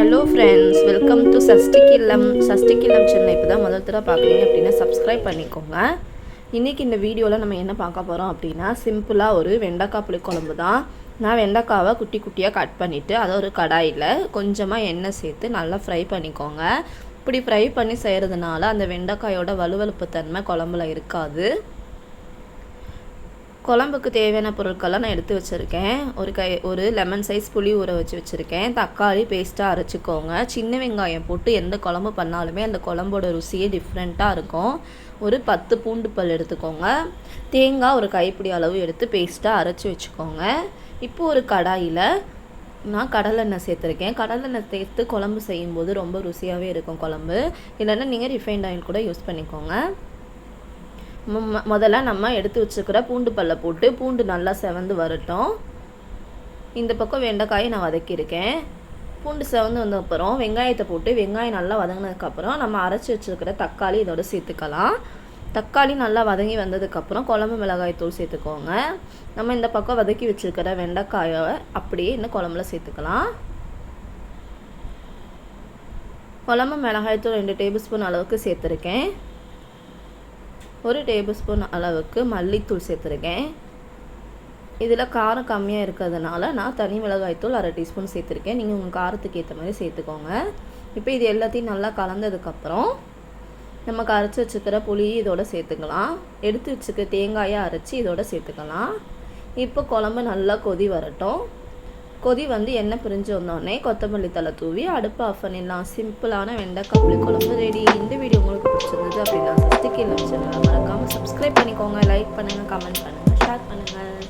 Hello friends welcome to சஷ்டிகில்லம் சஷ்டிகில்லம் சென்னை இப்போ தான் முதல் தடவை பார்க்குறீங்க அப்படின்னா சப்ஸ்கிரைப் பண்ணிக்கோங்க. இன்றைக்கி இந்த வீடியோவில் நம்ம என்ன பார்க்க போகிறோம் அப்படின்னா சிம்பிளாக ஒரு வெண்டைக்காய் புளிக்குழம்பு தான். நான் வெண்டைக்காவை குட்டி குட்டியாக கட் பண்ணிவிட்டு அதை ஒரு கடாயில் கொஞ்சமாக எண்ணெய் சேர்த்து நல்லா ஃப்ரை பண்ணிக்கோங்க. இப்படி ஃப்ரை பண்ணி செய்கிறதுனால அந்த வெண்டைக்காயோட வலுவலுப்பு தன்மை குழம்புல இருக்காது. குழம்புக்கு தேவையான பொருட்கள்லாம் நான் எடுத்து வச்சுருக்கேன். ஒரு கை ஒரு லெமன் சைஸ் புளி ஊற வச்சு வச்சுருக்கேன். தக்காளி பேஸ்ட்டாக அரைச்சிக்கோங்க. சின்ன வெங்காயம் போட்டு எந்த குழம்பு பண்ணாலுமே அந்த குழம்போட ருசியே டிஃப்ரெண்ட்டாக இருக்கும். ஒரு பத்து பூண்டு பல் எடுத்துக்கோங்க. தேங்காய் ஒரு கைப்பிடி அளவு எடுத்து பேஸ்ட்டாக அரைச்சி வச்சுக்கோங்க. இப்போ ஒரு கடாயில் நான் கடலெண்ணெய் சேர்த்துருக்கேன். கடலெண்ணெய் சேர்த்து குழம்பு செய்யும்போது ரொம்ப ருசியாகவே இருக்கும் குழம்பு. இல்லைன்னா நீங்கள் ரிஃபைண்ட் ஆயில் கூட யூஸ் பண்ணிக்கோங்க. முதல்ல நம்ம எடுத்து வச்சுக்கிற பூண்டு பல்ல போட்டு பூண்டு நல்லா செவந்து வரட்டும். இந்த பக்கம் வெண்டைக்காயை நான் வதக்கியிருக்கேன். பூண்டு செவந்து வந்த அப்புறம் வெங்காயத்தை போட்டு வெங்காயம் நல்லா வதங்கினதுக்கப்புறம் நம்ம அரைச்சி வச்சுருக்கிற தக்காளி இதோட சேர்த்துக்கலாம். தக்காளி நல்லா வதங்கி வந்ததுக்கப்புறம் குழம்பு மிளகாய் தூள் சேர்த்துக்கோங்க. நம்ம இந்த பக்கம் வதக்கி வச்சுருக்கிற வெண்டைக்காயை அப்படியே இந்த குழம்புல சேர்த்துக்கலாம். குழம்பு மிளகாய் தூள் ரெண்டு டேபிள் ஸ்பூன் அளவுக்கு சேர்த்துருக்கேன். ஒரு டேபிள் ஸ்பூன் அளவுக்கு மல்லித்தூள் சேர்த்துருக்கேன். இதில் காரம் கம்மியாக இருக்கிறதுனால நான் தனி மிளகாய்த்தூள் அரை டீஸ்பூன் சேர்த்துருக்கேன். நீங்கள் உங்கள் காரத்துக்கு ஏற்ற மாதிரி சேர்த்துக்கோங்க. இப்போ இது எல்லாத்தையும் நல்லா கலந்ததுக்கப்புறம் நம்ம கரைச்சி வச்சுக்கிற புளி இதோட சேர்த்துக்கலாம். எடுத்து வச்சுக்க தேங்காயை அரைச்சி இதோட சேர்த்துக்கலாம். இப்போ குழம்பு நல்லா கொதி வரட்டும். கொதி வந்து எண்ணெய் பிரிஞ்சு வந்தோடனே கொத்தமல்லி தலை தூவி அடுப்பு ஆஃப் பண்ணிடலாம் சிம்பிளான வெண்டைக்காய் புளி குழம்பு ரெடி அப்படின்னா சஸ்திக்கு இல்லை சேனலை மறக்காமல் சப்ஸ்கிரைப் பண்ணிக்கோங்க